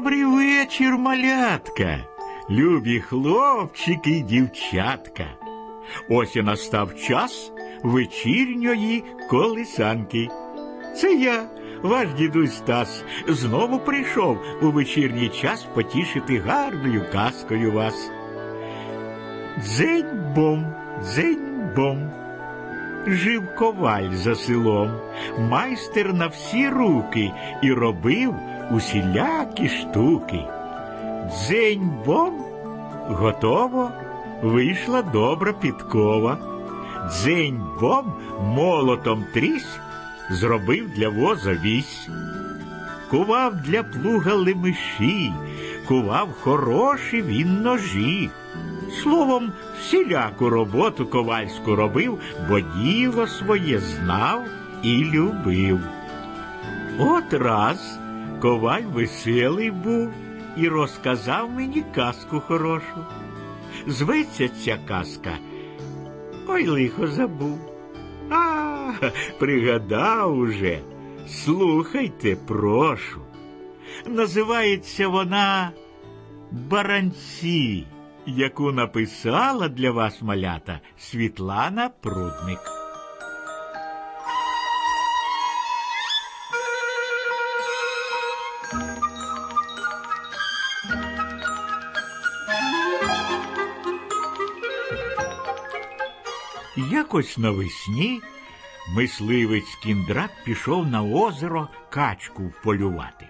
Добрий вечір, малятка, любі хлопчики й дівчатка. Ось і настав час вечірньої колисанки. Це я, ваш дідусь Стас, знову прийшов у вечірній час потішити гарною казкою вас. Дзень-бом, дзень-бом. Жив коваль за селом, майстер на всі руки і робив усілякі штуки. Дзень-бом, готово, вийшла добра підкова. Дзень-бом молотом трісь, зробив для воза вісь. Кував для плуга лемеші, кував хороші він ножі. Словом, всіляку роботу ковальську робив, бо діло своє знав і любив. От раз коваль веселий був і розказав мені казку хорошу. Зветься ця казка. Ой лихо забув. А, пригадав уже. Слухайте, прошу. Називається вона Баранці, яку написала для вас малята Світлана Прудник. Якось навесні мисливець кіндрат пішов на озеро качку вполювати.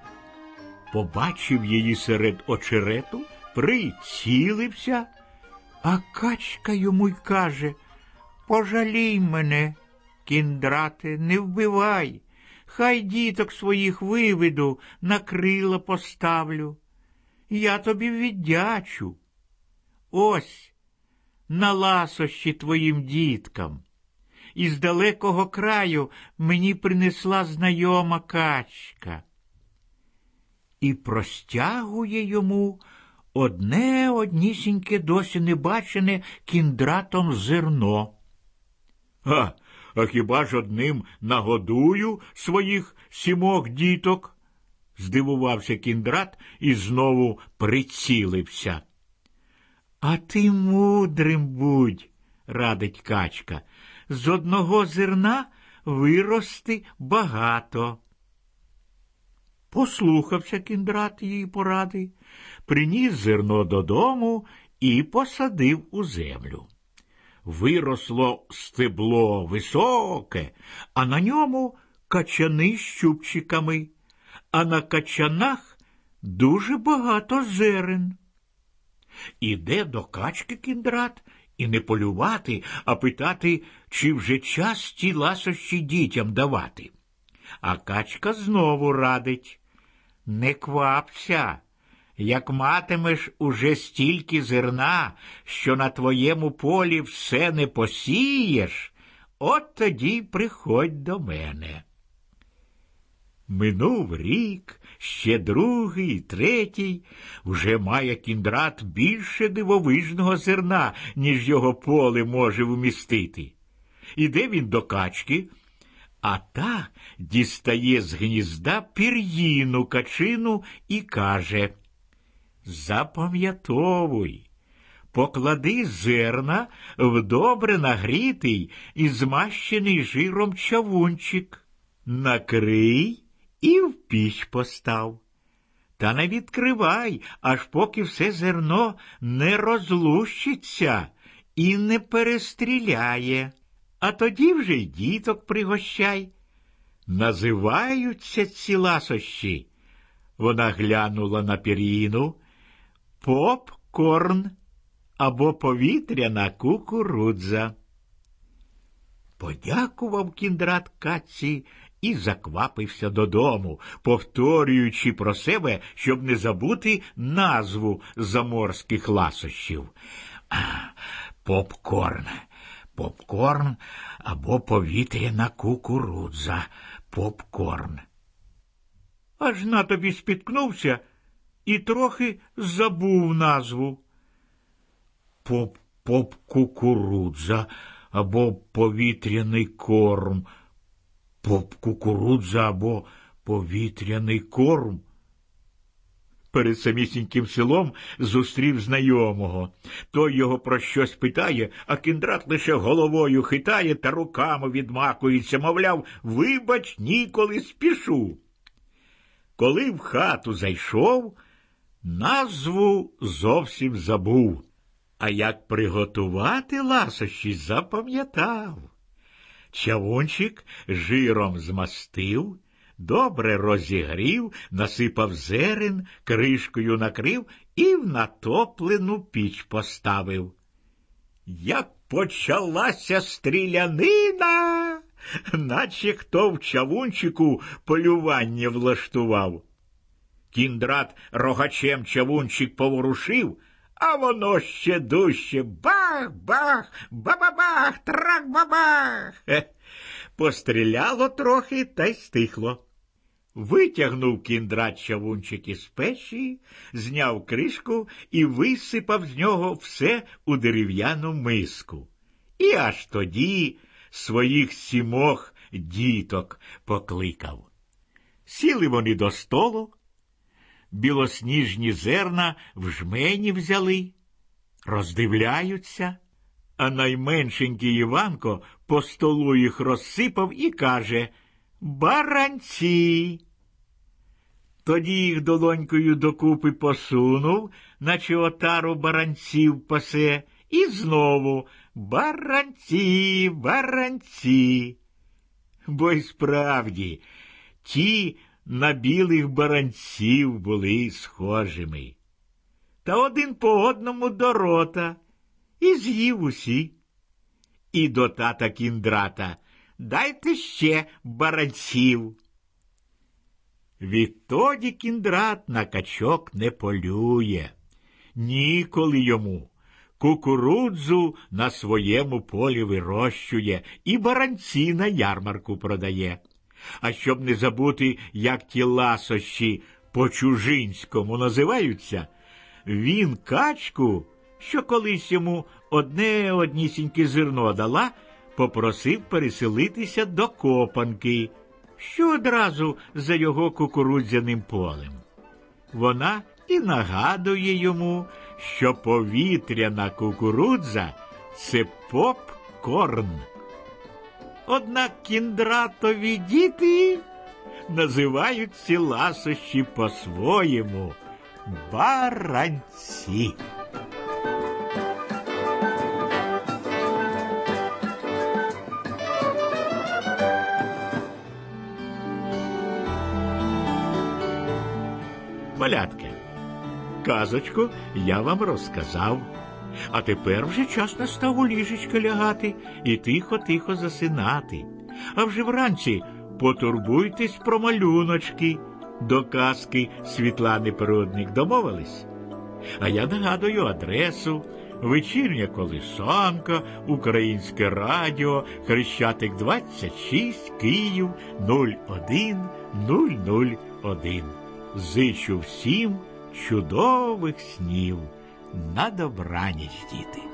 Побачив її серед очерету, прицілився, а качка йому й каже Пожалій мене, кіндрате, не вбивай. Хай діток своїх виведу, на крила поставлю. Я тобі віддячу. Ось на ласощі твоїм діткам. Із далекого краю мені принесла знайома качка. І простягує йому одне однісіньке досі небачене кіндратом зерно. А, а хіба ж одним нагодую своїх сімох діток? здивувався кіндрат і знову прицілився. А ти мудрим будь, радить качка, з одного зерна вирости багато. Послухався кіндрат її поради, приніс зерно додому і посадив у землю. Виросло стебло високе, а на ньому качани з щупчиками, а на качанах дуже багато зерен. Іде до качки кіндрат і не полювати, а питати, чи вже час ті ласощі дітям давати. А качка знову радить не квапся, як матимеш уже стільки зерна, що на твоєму полі все не посієш, от тоді приходь до мене. Минув рік, ще другий, третій, вже має кіндрат більше дивовижного зерна, ніж його поле може вмістити. Іде він до качки, а та дістає з гнізда пір'їну качину і каже Запам'ятовуй, поклади зерна в добре нагрітий і змащений жиром чавунчик, накрий і в піч постав. Та не відкривай, аж поки все зерно не розлущиться і не перестріляє, а тоді вже й діток пригощай. Називаються ці ласощі. Вона глянула на пір'їну попкорн або повітряна кукурудза. Подякував кіндрат каці і заквапився додому, повторюючи про себе, щоб не забути назву заморських ласощів. Попкорн, попкорн або повітряна кукурудза, попкорн. Аж на тобі спіткнувся і трохи забув назву. Поп поп кукурудза або повітряний корм поп кукурудза або повітряний корм. Перед самісіньким селом зустрів знайомого. Той його про щось питає, а кіндрат лише головою хитає та руками відмакується, мовляв, вибач, ніколи спішу. Коли в хату зайшов, назву зовсім забув, а як приготувати ласощі запам'ятав. Чавунчик жиром змастив, добре розігрів, насипав зерен, кришкою накрив і в натоплену піч поставив. Як почалася стрілянина, наче хто в чавунчику полювання влаштував. Кіндрат рогачем чавунчик поворушив, а воно ще дужче бах-бах, ба-ба-бах, трак-бабах. Постріляло трохи та й стихло. Витягнув кіндрат чавунчик із печі, зняв кришку і висипав з нього все у дерев'яну миску. І аж тоді своїх сімох діток покликав. Сіли вони до столу, білосніжні зерна в жмені взяли, роздивляються, а найменшенький Іванко по столу їх розсипав і каже Баранці. Тоді їх долонькою докупи посунув, наче отару баранців пасе, і знову баранці, баранці. Бо й справді ті на білих баранців були схожими. Та один по одному до рота і з'їв усі. І до тата кіндрата дайте ще баранців. Відтоді кіндрат на качок не полює, ніколи йому. Кукурудзу на своєму полі вирощує і баранці на ярмарку продає. А щоб не забути, як ті ласощі по-чужинському називаються, він качку, що колись йому одне однісіньке зерно дала, попросив переселитися до копанки, що одразу за його кукурудзяним полем. Вона і нагадує йому, що повітряна кукурудза це попкорн. Однак кіндратові діти називають ці ласощі по-своєму баранці. Малятки, казочку я вам розказав. А тепер вже час настав у ліжечко лягати і тихо-тихо засинати. А вже вранці потурбуйтесь про малюночки до казки Світлани Прудник. Домовились? А я нагадую адресу. Вечірня колисанка, Українське радіо, Хрещатик 26, Київ 01001. Зичу всім чудових снів. На добраніч, діти.